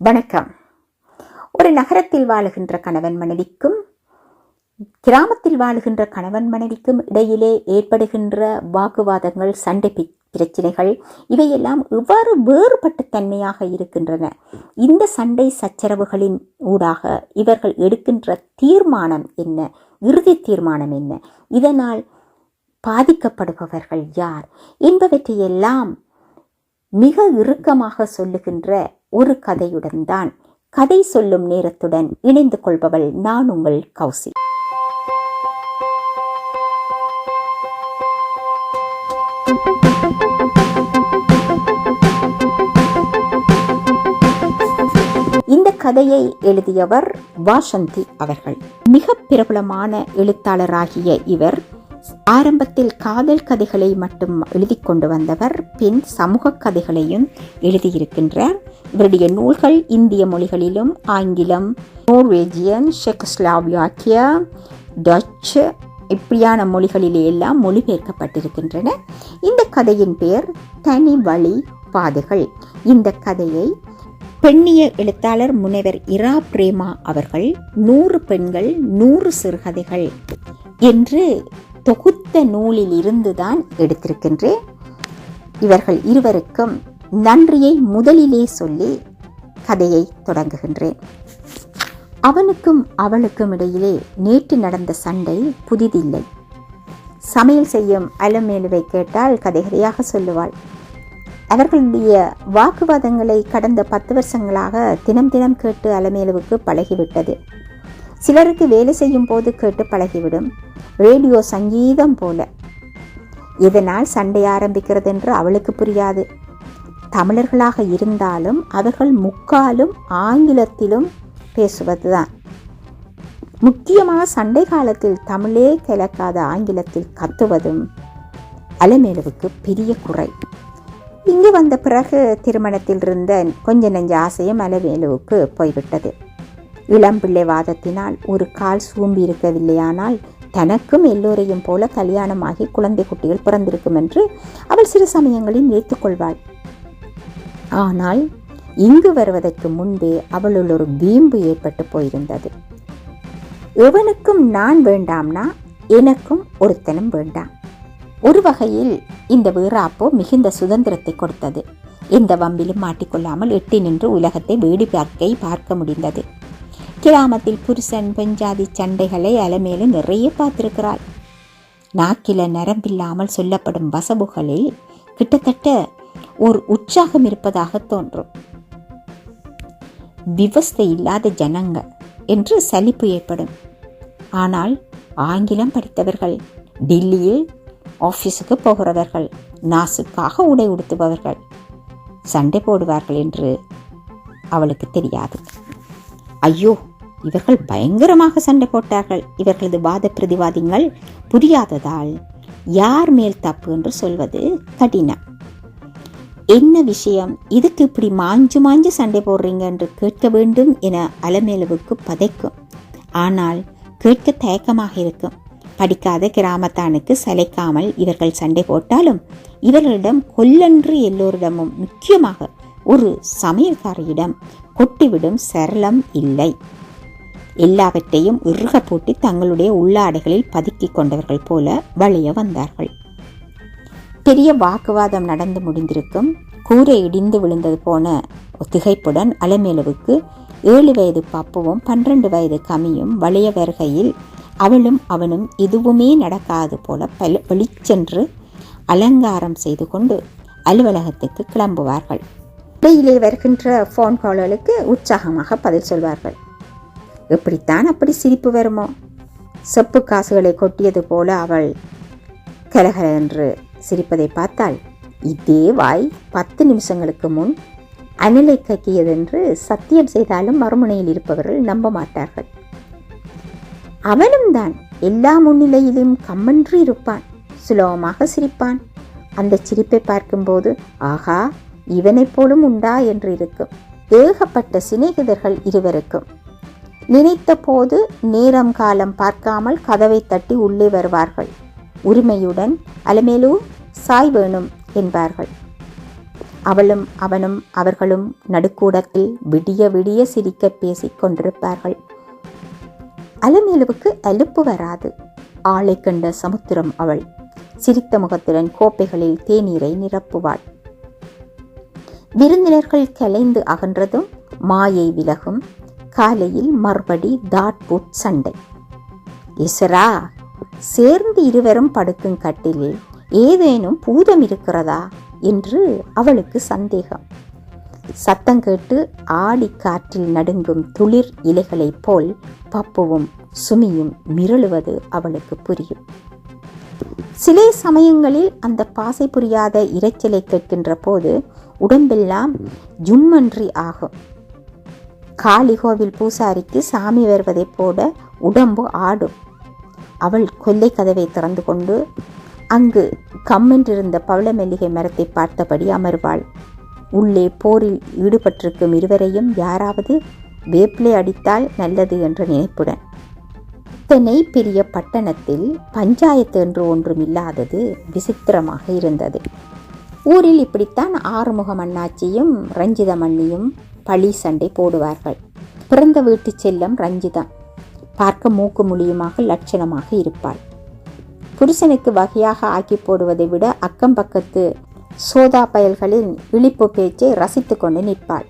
வணக்கம். ஒரு நகரத்தில் வாழுகின்ற கணவன் மனைவிக்கும் கிராமத்தில் வாழுகின்ற கணவன் மனைவிக்கும் இடையிலே ஏற்படுகின்ற வாக்குவாதங்கள் சண்டை பிரச்சனைகள் இவையெல்லாம் எவ்வாறு வேறுபட்ட தன்மையாக இருக்கின்றன. இந்த சண்டை சச்சரவுகளின் ஊடாக இவர்கள் எடுக்கின்ற தீர்மானம் என்ன? இறுதி தீர்மானம் என்ன? இதனால் பாதிக்கப்படுபவர்கள் யார்? என்பவற்றையெல்லாம் மிக இறுக்கமாக சொல்லுகின்ற ஒரு கதையுடன் தான் கதை சொல்லும் நேரத்துடன் இணைந்து கொள்பவள் நான் உங்கள் கௌசி இந்த கதையை எழுதியவர் வாசந்தி அவர்கள். மிக பிரபலமான எழுத்தாளராகிய இவர் ஆரம்பத்தில் காதல் கதைகளை மட்டும் எழுதி கொண்டு வந்தவர் பின் சமூக கதைகளையும் எழுதியிருக்கின்றார். இவருடைய நூல்கள் இந்திய மொழிகளிலும் ஆங்கிலம் நோர்வேஜியன் செக்கஸ்லாவியாக்கியா டச்சு இப்படியான மொழிகளிலே எல்லாம் மொழிபெயர்க்கப்பட்டிருக்கின்றன. இந்த கதையின் பெயர் தனி வழி பாதைகள். இந்த கதையை பெண்ணிய எழுத்தாளர் முனைவர் இரா பிரேமா அவர்கள் நூறு பெண்கள் நூறு சிறுகதைகள் என்று தொகுத்த நூலில் இருந்துதான் எடுத்திருக்கின்றேன். இவர்கள் இருவருக்கும் நன்றியை முதலிலே சொல்லி கதையை தொடங்குகின்றேன். அவனுக்கும் அவளுக்கும் இடையிலே நேற்று நடந்த சண்டை புதிதில்லை. சமையல் செய்யும் அலமேலுவை கேட்டால் கதைகதையாக சொல்லுவாள். அவர்களுடைய வாக்குவாதங்களை கடந்த பத்து வருஷங்களாக தினம் தினம் கேட்டு அலமேலுவுக்கு பழகிவிட்டது. சிலருக்கு வேலை செய்யும் போது கேட்டு பழகிவிடும். ரேடியோ சங்கீதம் போல. இதனால் சண்டை ஆரம்பிக்கிறது என்று அவளுக்கு புரியாது. தமிழர்களாக இருந்தாலும் அவர்கள் முக்காலும் ஆங்கிலத்திலும் பேசுவதுதான். முக்கியமாக சண்டை காலத்தில் தமிழே கிளக்காத ஆங்கிலத்தில் கத்துவதும் அலமேலுவுக்கு பெரிய குறை. இங்கு வந்த பிறகு திருமணத்தில் இருந்த கொஞ்ச நெஞ்ச ஆசையும் அலமேலுவுக்கு போய்விட்டது. இளம்பிள்ளை வாதத்தினால் ஒரு கால் சூம்பி இருக்கவில்லையானால் தனக்கும் எல்லோரையும் போல கல்யாணமாகி குழந்தை குட்டிகள் பிறந்திருக்கும் என்று அவள் சில சமயங்களில் நினைத்துக்கொள்வாள். ஆனால் இங்கு வருவதற்கு முன்பே அவளுள் ஒரு வீம்பு ஏற்பட்டு போயிருந்தது. எவனுக்கும் நான் வேண்டாம்னா எனக்கும் ஒருத்தனும் வேண்டாம். ஒரு வகையில் இந்த வீராப்போ மிகுந்த சுதந்திரத்தை கொடுத்தது. எந்த வம்பிலும் மாட்டிக்கொள்ளாமல் எட்டி நின்று உலகத்தை வேடிப்பார்க்கை பார்க்க முடிந்தது. கிராமத்தில் புருஷன் பெஞ்சாதி சண்டைகளை அலமேலு நிறைய பார்த்திருக்கிறாள். நாக்கில நரம்பில்லாமல் சொல்லப்படும் வசவுகளில் கிட்டத்தட்ட ஒரு உற்சாகம் இருப்பதாக தோன்றும். விவஸ்தை இல்லாத ஜனங்க என்று சலிப்பு ஏற்படும். ஆனால் ஆங்கிலம் படித்தவர்கள் டில்லியில் ஆஃபீஸுக்கு போகிறவர்கள் நாசுக்காக உடை உடுத்துபவர்கள் சண்டை போடுவார்கள் என்று அவளுக்கு தெரியாது. ஐயோ! இவர்கள் பயங்கரமாக சண்டை போட்டார்கள். இவர்களது வாத பிரதிவாதிகள் புரியாததால் யார் மேல் தப்பு என்று சொல்வது கடினம். என்ன விஷயம்? இதுக்கு இப்படி மாஞ்சு மாஞ்சு சண்டை போடுறீங்க என்று கேட்க வேண்டும் என அலமேலுவுக்கு பதைக்கும். ஆனால் கேட்க தயக்கமாக இருக்கும். படிக்காத கிராமத்தானுக்கு சளைக்காமல் இவர்கள் சண்டை போட்டாலும் இவர்களிடம் கொல்லன்று எல்லோரிடமும் முக்கியமாக ஒரு சமையல்காரியிடம் கொட்டிவிடும் சரளம் இல்லை. எல்லாவற்றையும் இறுக பூட்டி தங்களுடைய உள்ளாடைகளில் பதுக்கி கொண்டவர்கள் போல வளைய வந்தார்கள். பெரிய வாக்குவாதம் நடந்து முடிந்திருக்கும். கூரை இடிந்து விழுந்தது போன திகைப்புடன் அலமேலுவுக்கு ஏழு வயது பப்புவும் பன்னிரண்டு வயது கமியும் வளைய வருகையில் அவளும் அவனும் எதுவுமே நடக்காது போல பல வெளிச்சென்று அலங்காரம் செய்து கொண்டு அலுவலகத்துக்கு கிளம்புவார்கள். இடையிலே வருகின்ற ஃபோன் கால்களுக்கு உற்சாகமாக பதில் சொல்வார்கள். எப்படித்தான் அப்படி சிரிப்பு வருமோ? செப்பு காசுகளை கொட்டியது போல அவள் கலகல என்று சிரிப்பதை பார்த்தாள். இதே வாய் பத்து நிமிஷங்களுக்கு முன் அணிலை கக்கியதென்று சத்தியம் செய்தாலும் மறுமுனையில் இருப்பவர்கள் நம்ப மாட்டார்கள். அவனும் தான் எல்லா முன்னிலையிலும் கம்மன்று இருப்பான் சுலபமாக சிரிப்பான். அந்த சிரிப்பை பார்க்கும்போது ஆகா இவனைப் போலும் உண்டா? என்று இருக்கும். ஏகப்பட்ட சிநேகிதர்கள் இருவருக்கும். நினைத்த போது நேரம் காலம் பார்க்காமல் கதவை தட்டி உள்ளே வருவார்கள். உரிமையுடன் அலமேலு சாய் வேணும் என்பார்கள். அவளும் அவனும் அவர்களும் நடுக்கூடத்தில் விடிய விடிய சிரிக்க பேசிக் கொண்டிருப்பார்கள். அலமேலுவுக்கு அலுப்பு வராது ஆளை கண்ட சமுத்திரம் அவள் சிரித்த முகத்துடன் கோப்பைகளில் தேநீரை நிரப்புவாள். விருந்தினர்கள் கலைந்து அகன்றதும் மாயை விலகும் காலையில் மறுபடி தாட்பூட் சண்டை. இசரா சேர்ந்து இருவரும் படுக்கும் கட்டிலில் ஏதேனும் பூதம் இருக்கிறதா? என்று அவளுக்கு சந்தேகம். சத்தம் கேட்டு ஆடி காற்றில் நடுங்கும் துளிர் இலைகளைப் போல் பப்புவும் சுமியும் மிரளுவது அவளுக்கு புரியும். சில சமயங்களில் அந்த பாசை புரியாத இரைச்சலை கேட்கின்ற போது உடம்பெல்லாம் ஜும்மன்றி ஆகும். காளிகோவில் பூசாரிக்கு சாமி வருவதைப் போல உடம்பு ஆடும். அவள் கொல்லை கதவை திறந்து கொண்டு அங்கு கம்மென்றிருந்த பவளமல்லிகை மரத்தை பார்த்தபடி அமர்வாள். உள்ளே போரில் ஈடுபட்டிருக்கும் இருவரையும் யாராவது வேப்பிலை அடித்தால் நல்லது என்ற நினைப்புடன். இத்தனை பெரிய பட்டணத்தில் பஞ்சாயத்து என்று ஒன்றும் இல்லாதது விசித்திரமாக இருந்தது. ஊரில் இப்படித்தான் ஆறுமுகம் அண்ணாச்சியும் ரஞ்சித மண்ணியும் பழி சண்டை போடுவார்கள். பிறந்த வீட்டு செல்லம் ரஞ்சிதா. பார்க்க மூக்கு முழியுமாக லட்சணமாக இருப்பாள். புருஷனுக்கு வகையாக ஆக்கி போடுவதை விட அக்கம் பக்கத்து சோதா பயல்களின் இழிப்பு பேச்சை ரசித்து கொண்டு நிற்பாள்.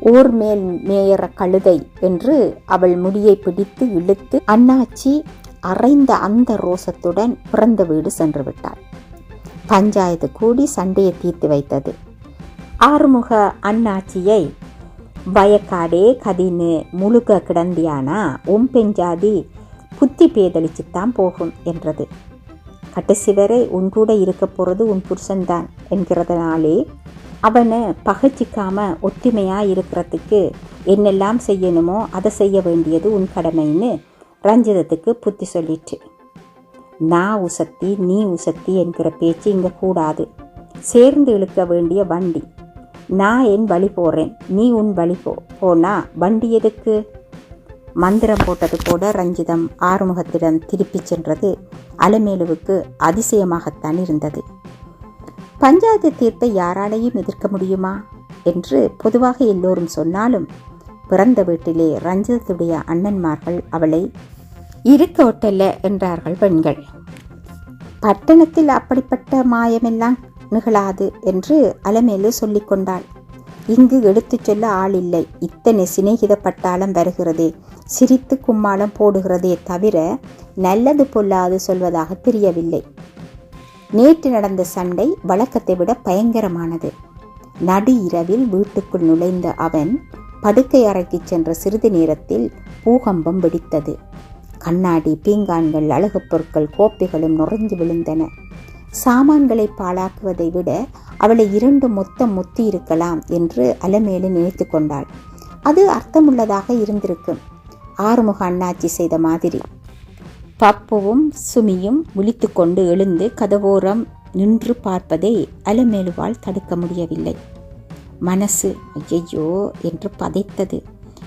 ஊர் மேல் மேயற கழுதை என்று அவள் முடியை பிடித்து இழுத்து அண்ணாச்சி அரைந்த அந்த ரோசத்துடன் பிறந்த வீடு சென்று விட்டாள். பஞ்சாயத்து கூடி சண்டையை தீர்த்து வைத்தது. ஆறுமுக அண்ணாச்சியை வயக்காடே கதின்னு முழுக்க கிடந்தியானா உன் பெஞ்சாதி புத்தி பேதளிச்சுத்தான் போகும் என்றது. கடைசி வரை உன் கூட இருக்க போகிறது உன் புருஷன்தான் என்கிறதுனாலே அவனை பகைச்சிக்காம ஒத்துமையாக இருக்கிறதுக்கு என்னெல்லாம் செய்யணுமோ அதை செய்ய வேண்டியது உன் கடமைன்னு ரஞ்சிதத்துக்கு புத்தி சொல்லிட்டு நான் உசத்தி நீ உசத்தி என்கிற பேச்சு இங்கே கூடாது. சேர்ந்து இழுக்க வேண்டிய வண்டி. நான் என் வழி போகிறேன் நீ உன் வழி போ. போனா வண்டி எதுக்கு? மந்திரம் போட்டது கூட ரஞ்சிதம் ஆறுமுகத்திடம் திருப்பிச் சென்றது அலமேலுவுக்கு அதிசயமாகத்தான் இருந்தது. பஞ்சாயத்து தீர்ப்பை யாராலையும் எதிர்க்க முடியுமா? என்று பொதுவாக எல்லோரும் சொன்னாலும் பிறந்த வீட்டிலே ரஞ்சிதத்துடைய அண்ணன்மார்கள் அவளை இருக்கோட்டல்ல என்றார்கள் பெண்கள். பட்டணத்தில் அப்படிப்பட்ட மாயமெல்லாம் நிகழாது என்று அலமேலு சொல்லிக்கொண்டாள் இங்கு எடுத்துச் சொல்ல ஆள் இல்லை. இத்தனை சிநேகித பட்டாளம் வருகிறதே. சிரித்து கும்மாளம் போடுகிறதே தவிர நல்லது பொல்லாது சொல்வதாக தெரியவில்லை. நேற்று நடந்த சண்டை வழக்கத்தை விட பயங்கரமானது. நடு இரவில் வீட்டுக்குள் நுழைந்த அவன் படுக்கை அறைக்கு சென்ற சிறிது நேரத்தில் பூகம்பம் வெடித்தது. கண்ணாடி பீங்கான்கள் அழகு பொருட்கள் கோப்பைகளும் நுரைந்து விழுந்தன. சாமான்களை பாழாக்குவதை விட அவளை இரண்டு மொத்தம் முத்தி இருக்கலாம் என்று அலமேலு நினைத்து கொண்டாள். அது அர்த்தமுள்ளதாக இருந்திருக்கும். ஆறுமுக அண்ணாச்சி செய்த மாதிரி. பப்புவும் சுமியும் விழித்து கொண்டு எழுந்து கதவோரம் நின்று பார்ப்பதை அலமேலுவால் தடுக்க முடியவில்லை. மனசு ஐயையோ! என்று பதைத்தது.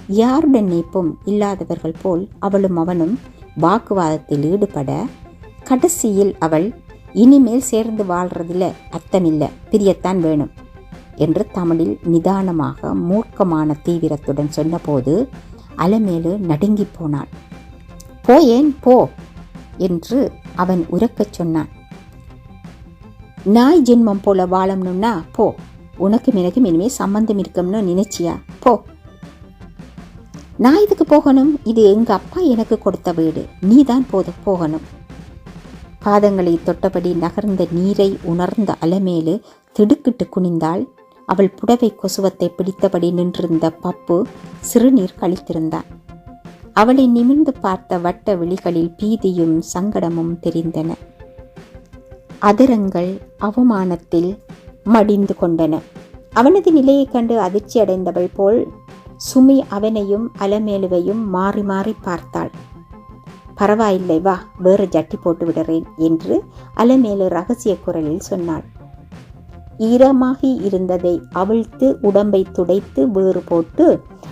யாருடன் நீப்பும் இல்லாதவர்கள் போல் அவளும் அவனும் வாக்குவாதத்தில் ஈடுபட கடைசியில் அவள் இனிமேல் சேர்ந்து வாழ்றதில் அர்த்தமில்ல பிரியத்தான் வேணும் என்று தமிழில் நிதானமாக மூர்க்கமான தீவிரத்துடன் சொன்னபோது அலமேலு நடுங்கி போனாள். போயேன் போ என்று அவன் உரக்கச் சொன்னான். நாய் ஜென்மம் போல வாழணும்னா போ. உனக்கு எனக்கும் இனிமே சம்பந்தம் இருக்கும்னு நினைச்சியா? போ. நான் இதுக்கு போகணும். இது எங்கள் அப்பா எனக்கு கொடுத்த வீடு. நீ தான் போத போகணும். பாதங்களை தொட்டபடி நகர்ந்த நீரை உணர்ந்த அலமேலு திடுக்கிட்டு குனிந்தாள். அவள் புடவை கொசுவத்தை பிடித்தபடி நின்றிருந்த பப்பு சிறுநீர் கழித்திருந்தான். அவளை நிமிர்ந்து பார்த்த வட்ட விழிகளில் பீதியும் சங்கடமும் தெரிந்தன. அதிரங்கள் அவமானத்தில் மடிந்து கொண்டன. அவனது நிலையைக் கண்டு அதிர்ச்சி அடைந்தவள் போல் சுமி அவனையும் அலமேலுவையும் மாறி மாறி பார்த்தாள். பரவாயில்லை வா வேறு ஜட்டி போட்டு விடுறேன் என்று அலமேலு ரகசிய குரலில் சொன்னாள். ஈரமாகி இருந்ததை அவிழ்த்து உடம்பை துடைத்து வேறு போட்டு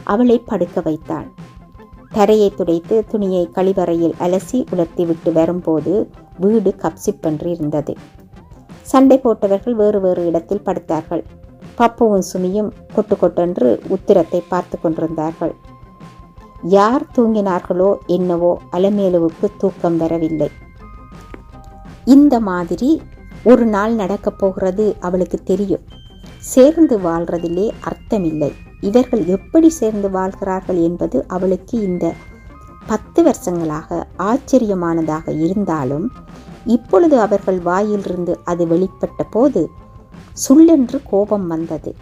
அவளை படுக்க வைத்தாள். தரையை துடைத்து துணியை கழிவறையில் அலசி உலர்த்திவிட்டு வரும்போது வீடு கப்சிப்பென்று இருந்தது சண்டை போட்டவர்கள் வேறு வேறு இடத்தில் படுத்தார்கள். பப்புவும் சுமியும் கொட்டு கொட்டென்று உத்திரத்தை பார்த்து கொண்டிருந்தார்கள். யார் தூங்கினார்களோ என்னவோ அலமேலுவுக்கு தூக்கம் வரவில்லை. இந்த மாதிரி ஒரு நாள் நடக்கப் போகிறது அவளுக்கு தெரியும். சேர்ந்து வாழ்றதிலே அர்த்தமில்லை. இவர்கள் எப்படி சேர்ந்து வாழ்கிறார்கள் என்பது அவளுக்கு இந்த பத்து வருஷங்களாக ஆச்சரியமானதாக இருந்தாலும் இப்பொழுது அவர்கள் வாயிலிருந்து அது வெளிப்பட்ட போது சுள்ளென்று கோபம் வந்தது.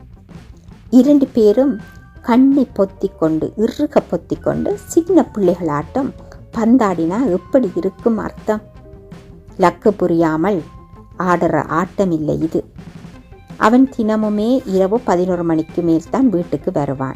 இரண்டு பேரும் கண்ணை பொத்தி கொண்டு இறுக பொத்தி கொண்டு சின்ன பிள்ளைகளாட்டம் பந்தாடினா எப்படி இருக்கும் அர்த்தம்? லக்கு புரியாமல் ஆடுற ஆட்டம் இல்லை இது. அவன் தினமுமே இரவு பதினோரு மணிக்கு மேல் தான் வீட்டுக்கு வருவான்.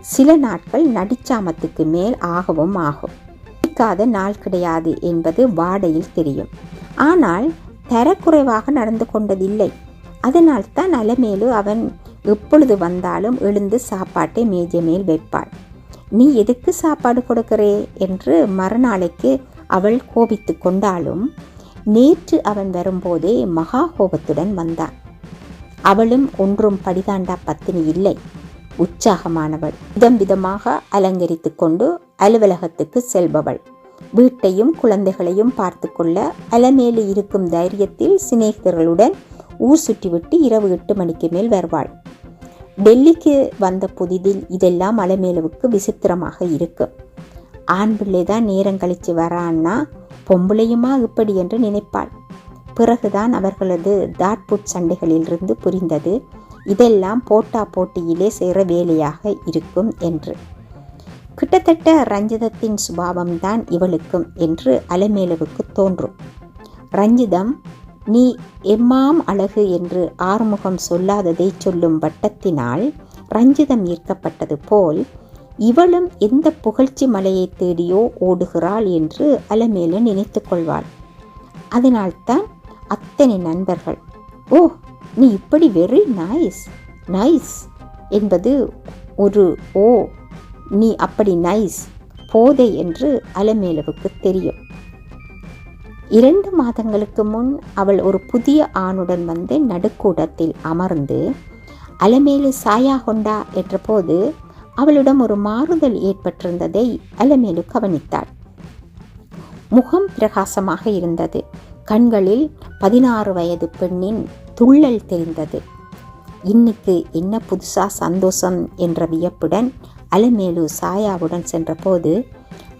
சில நாட்கள் நடிச்சாமத்துக்கு மேல் ஆகவும் ஆகும். பிடிக்காத நாள் கிடையாது என்பது வாடையில் தெரியும். ஆனால் தரக்குறைவாக நடந்து கொண்டதில்லை. அதனால் தான் அலமேலு அவன் எப்பொழுது வந்தாலும் எழுந்து சாப்பாட்டை மேஜை மேல் வைப்பாள். நீ எதுக்கு சாப்பாடு கொடுக்கிறே? என்று மறுநாளைக்கு அவள் கோபித்து கொண்டாலும் நேற்று அவன் வரும்போதே மகா கோபத்துடன் வந்தான். அவளும் ஒன்றும் படிதாண்டா பத்தினி இல்லை உற்சாகமானவள். விதம் விதமாக அலங்கரித்து கொண்டு அலுவலகத்துக்கு செல்பவள். வீட்டையும் குழந்தைகளையும் பார்த்து கொள்ள அலமேலு இருக்கும் தைரியத்தில் சிநேகிதர்களுடன் ஊர் சுற்றிவிட்டு இரவு எட்டு மணிக்கு மேல் வருவாள். டெல்லிக்கு வந்த புதிதில் இதெல்லாம் அலமேலுவுக்கு விசித்திரமாக இருக்கும் ஆண் பிள்ளை தான் நேரம் கழித்து வரான்னா பொம்பளையுமா இப்படி என்று நினைப்பாள். பிறகுதான் அவர்களது தாட்புட் சண்டைகளிலிருந்து புரிந்தது. இதெல்லாம் போட்டா போட்டியிலே சேர வேலையாக இருக்கும் என்று. கிட்டத்தட்ட ரஞ்சிதத்தின் சுபாவம்தான் இவளுக்கும் என்று அலமேலுவுக்கு தோன்றும். ரஞ்சிதம் நீ எம்மாம் அழகு என்று ஆறுமுகம் சொல்லாததை சொல்லும் வட்டத்தினால் ரஞ்சிதம் ஈர்க்கப்பட்டது போல் இவளும் எந்த புகழ்ச்சி மலையை தேடியோ ஓடுகிறாள் என்று அலமேலு நினைத்து கொள்வாள். அதனால்தான் அத்தனை நண்பர்கள் ஓ நீ இப்படி வெரி நைஸ் நைஸ் என்பது ஒரு ஓ நீ அப்படி நைஸ் போதை என்று அலமேலுவுக்கு தெரியும். இரண்டு மாதங்களுக்கு முன் அவள் ஒரு புதிய ஆணுடன் வந்து நடுக்கூடத்தில் அமர்ந்து அலமேலு சாயா கொண்டா என்றபோது அவளிடம் ஒரு மாறுதல் ஏற்பட்டிருந்ததை அலமேலு கவனித்தாள். முகம் பிரகாசமாக இருந்தது. கண்களில் பதினாறு வயது பெண்ணின் துள்ளல் தெரிந்தது. இன்னைக்கு என்ன புதுசா சந்தோஷம் என்ற வியப்புடன் அலமேலு சாயாவுடன் சென்றபோது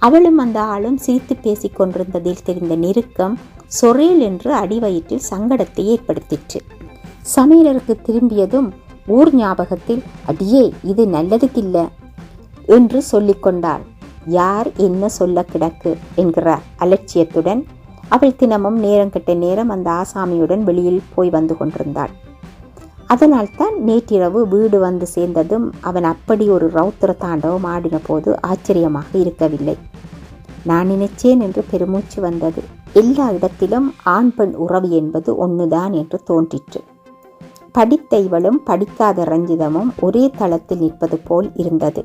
அவளும் அந்த ஆளும் சிரித்து பேசிக் கொண்டிருந்ததில் தெரிந்த நெருக்கம் சொரேல் என்று அடிவயிற்றில் சங்கடத்தை ஏற்படுத்திற்று. சமையலருக்கு திரும்பியதும் ஊர் ஞாபகத்தில் அடியே இது நல்லதுக்கில்ல என்று சொல்லிக்கொண்டாள் யார் என்ன சொல்ல கிடக்கு? என்கிற அலட்சியத்துடன் அவள் தினமும் நேரம் கெட்ட நேரம் அந்த ஆசாமியுடன் வெளியில் போய் வந்து கொண்டிருந்தாள். அதனால்தான் நேற்றிரவு வீடு வந்து சேர்ந்ததும் அவன் அப்படி ஒரு ரௌத்திர தாண்டவம் ஆடின போது ஆச்சரியமாக இருக்கவில்லை. நான் நினைச்சேன் என்று பெருமூச்சு வந்தது. எல்லா இடத்திலும் ஆண் பெண் உறவு என்பது ஒன்றுதான் என்று தோன்றிற்று. படித்த இவளும் படிக்காத ரஞ்சிதமும் ஒரே தளத்தில் நிற்பது போல் இருந்தது.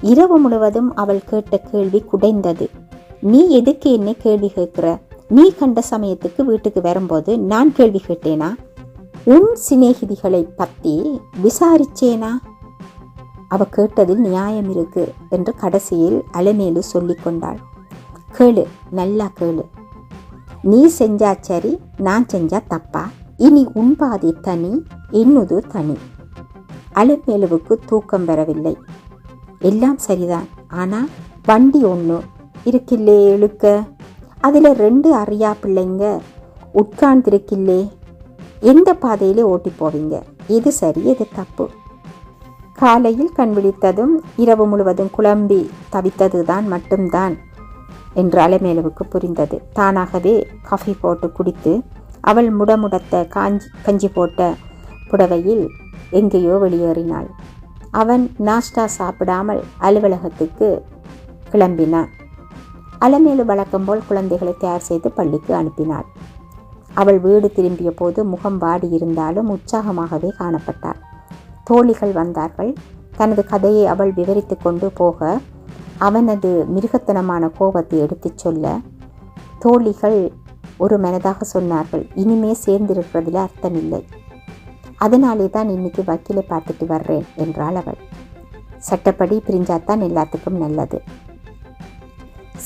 இரவு முழுவதும் அவள் கேட்ட கேள்வி குடைந்தது. நீ எதுக்கு என்னை கேள்வி கேட்கிற? நீ கண்ட சமயத்துக்கு வீட்டுக்கு வரும்போது நான் கேள்வி கேட்டேனா? உன் சிநேகிதிகளை பற்றி விசாரிச்சேனா? அவ கேட்டதில் நியாயம் இருக்கு என்று கடைசியில் அலமேலு சொல்லிக்கொண்டாள் கேளு நல்லா கேளு. நீ செஞ்சா சரி நான் செஞ்சா தப்பா? இனி உன் பாதி தனி இன்னுது தனி. அலமேலுவுக்கு தூக்கம் வரவில்லை. எல்லாம் சரிதான் ஆனால் வண்டி ஒன்று இருக்கில்லே இழுக்க? அதில் ரெண்டு அறியா பிள்ளைங்க உட்கார்ந்திருக்கில்லே. எந்த பாதையிலே ஓட்டி போவீங்க? எது சரி எது தப்பு. காலையில் கண்பிடித்ததும் இரவு முழுவதும் குழம்பி தவித்ததுதான் மட்டும்தான் என்று அலமேலுவுக்கு புரிந்தது. தானாகவே காஃபி போட்டு குடித்து அவள் முடமுடத்த காஞ்சி கஞ்சி போட்ட புடவையில் எங்கேயோ வெளியேறினாள். அவன் நாஸ்டா சாப்பிடாமல் அலுவலகத்துக்கு கிளம்பினான். அலமேலு வழக்கம் போல் குழந்தைகளை தயார் செய்து பள்ளிக்கு அனுப்பினாள். அவள் வீடு திரும்பிய போது முகம் வாடியிருந்தாலும் உற்சாகமாகவே காணப்பட்டாள். தோழிகள் வந்தார்கள். தனது கதையை அவள் விவரித்து கொண்டு போக அவனது மிருகத்தனமான கோபத்தை எடுத்துச் சொல்ல தோழிகள் ஒரு மனதாக சொன்னார்கள். இனிமே சேர்ந்திருக்கிறதுல அர்த்தமில்லை. அதனாலே தான் இன்னைக்கு வக்கீலை பார்த்துட்டு வர்றேன் என்றாள் அவள். சட்டப்படி பிரிஞ்சாதான் எல்லாத்துக்கும் நல்லது.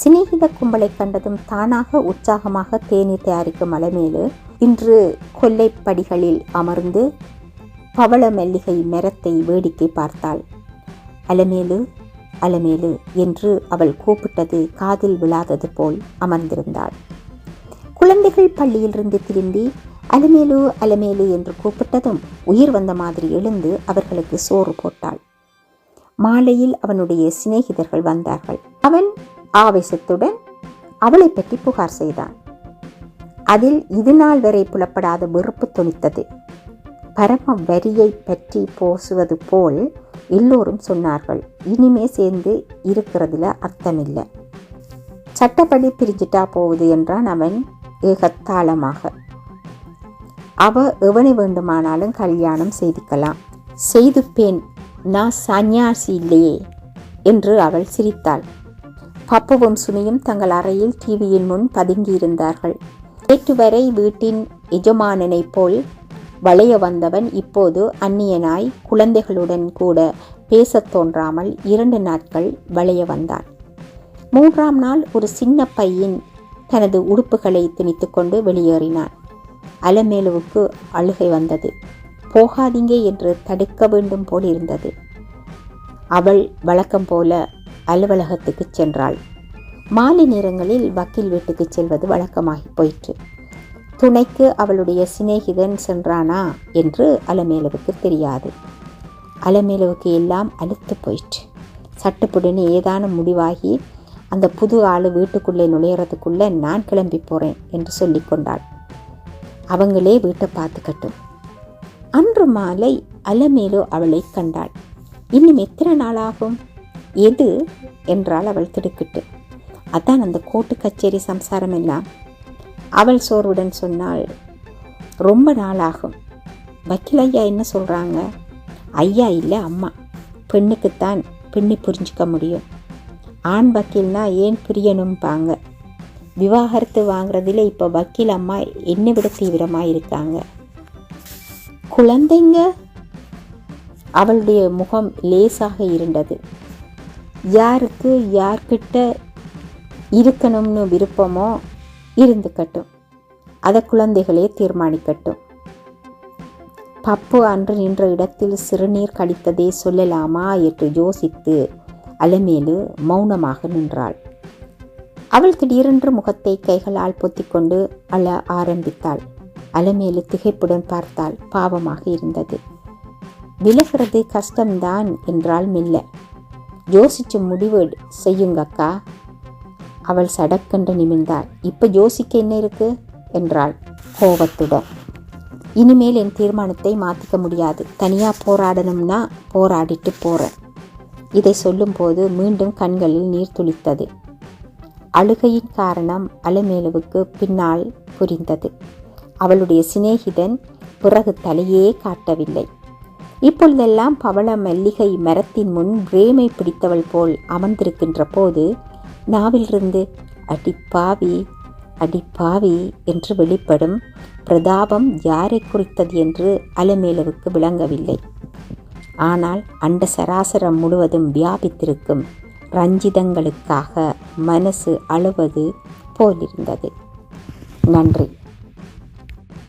சிநேகித கும்பலை கண்டதும் தானாக உற்சாகமாக தேநீர் தயாரிக்கும் அலமேலு இன்று கொல்லைப்படிகளில் அமர்ந்து பவள மல்லிகை மரத்தை வேடிக்கை பார்த்தாள். அலமேலு அலமேலு என்று அவள் கூப்பிட்டது காதில் விழாதது போல் அமர்ந்திருந்தாள். குழந்தைகள் பள்ளியிலிருந்து திரும்பி அலமேலு அலமேலு என்று கூப்பிட்டதும் உயிர் வந்த மாதிரி எழுந்து அவர்களுக்கு சோறு போட்டாள். மாலையில் அவனுடைய சிநேகிதர்கள் வந்தார்கள். அவன் ஆவேசத்துடன் அவளை பற்றி புகார் செய்தான். அதில் இதுநாள் வரை புலப்படாத வெறுப்பு துணித்தது. பரம வரியை பற்றி போசுவது போல் எல்லோரும் சொன்னார்கள். இனிமே சேர்ந்து இருக்கிறதுல அர்த்தமில்லை. சட்டப்படி பிரிஞ்சிட்டா போகுது என்றான் அவன் ஏகத்தாளமாக. அவ எவனை வேண்டுமானாலும் கல்யாணம் செய்துக்கலாம். செய்துப்பேன். நான் சந்நியாசி இல்லையே என்று அவள் சிரித்தாள். பப்புவும் சுனியும் தங்கள் அறையில் டிவியின் முன் பதுங்கியிருந்தார்கள். நேற்று வரை வீட்டின் எஜமானனைப் போல் வளைய வந்தவன் இப்போது அந்நியனாய் குழந்தைகளுடன் கூட பேசத் தோன்றாமல் இரண்டு நாட்கள் வளைய வந்தான். மூன்றாம் நாள் ஒரு சின்ன பையன் தனது உடுப்புகளை திணித்துக்கொண்டு வெளியேறினான். அலமேலுவுக்கு அழுகை வந்தது. போகாதீங்க என்று தடுக்க வேண்டும் போல் இருந்தது அவள் வழக்கம் போல அலுவலகத்துக்கு சென்றாள். மாலை நேரங்களில் வக்கீல் வீட்டுக்கு செல்வது வழக்கமாகி போயிற்று. துணைக்கு அவளுடைய சிநேகிதன் சென்றானா என்று அலமேலுவுக்கு தெரியாது. அலமேலுவுக்கு எல்லாம் அழுத்து போயிற்று. சட்டுப்புடனே ஏதான முடிவாகி அந்த புது ஆள் வீட்டுக்குள்ளே நுழையிறதுக்குள்ளே நான் கிளம்பி போகிறேன் என்று சொல்லி கொண்டாள். அவங்களே வீட்டை பார்த்துக்கட்டும். அன்று மாலை அலமேலு அவளை கண்டாள். இன்னும் எத்தனை நாளாகும்? எது என்றாள் அவள் திடுக்கிட்டு. அதான் அந்த கோட்டு கச்சேரி சம்சாரம் எல்லாம். அவள் சோர்வுடன் சொன்னாள் ரொம்ப நாளாகும். வக்கீல் ஐயா என்ன சொல்கிறாங்க ஐயா இல்லை அம்மா. பெண்ணுக்குத்தான் பெண்ணை புரிஞ்சுக்க முடியும். ஆண் வக்கீல்னா ஏன் பிரியணும்பாங்க. விவாகரத்து வாங்குறதுல இப்போ வக்கீல் அம்மா என்னை விட தீவிரமாக இருக்காங்க. குழந்தைங்க? அவளுடைய முகம் லேசாக இருண்டது யாருக்கு யார்கிட்ட இருக்கணும்னு விருப்பமோ இருந்துக்கட்டும். அதை குழந்தைகளே தீர்மானிக்கட்டும். பப்பு அன்று நின்ற இடத்தில் சிறுநீர் கழித்ததை சொல்லலாமா என்று யோசித்து அலமேலு மௌனமாக நின்றாள். அவள் திடீரென்று முகத்தை கைகளால் பொத்திக்கொண்டு அழ ஆரம்பித்தாள். அலமேலு திகைப்புடன் பார்த்தாள். பாவமாக இருந்தது. விலகிறது கஷ்டம்தான் என்றால் மெல்ல. யோசிச்சு முடிவு செய்யுங்கக்கா அவள் சடக்கென்று நிமிர்ந்தாள். இப்போ யோசிக்க என்ன இருக்கு? என்றாள் கோபத்துடன். இனிமேல் என் தீர்மானத்தை மாற்றிக்க முடியாது. தனியாக போராடணும்னா போராடிட்டு போகிறேன் இதை சொல்லும்போது மீண்டும் கண்களில் நீர் துளித்தது. அழுகையின் காரணம் அலமேலுவுக்கு பின்னால் புரிந்தது. அவளுடைய சிநேகிதன் பிறகு தலையே காட்டவில்லை. இப்பொழுதெல்லாம் பவள மல்லிகை மரத்தின் முன் பிரேமை பிடித்தவள் போல் அமர்ந்திருக்கின்ற போது நாவிலிருந்து அடிப்பாவி அடிப்பாவி என்று வெளிப்படும் பிரதாபம் யாரை குறித்தது என்று அலமேலவுக்கு விளங்கவில்லை. ஆனால் அண்ட சராசரம் முழுவதும் வியாபித்திருக்கும் ரஞ்சிதங்களுக்காக மனசு அழுவது போலிருந்தது. நன்றி.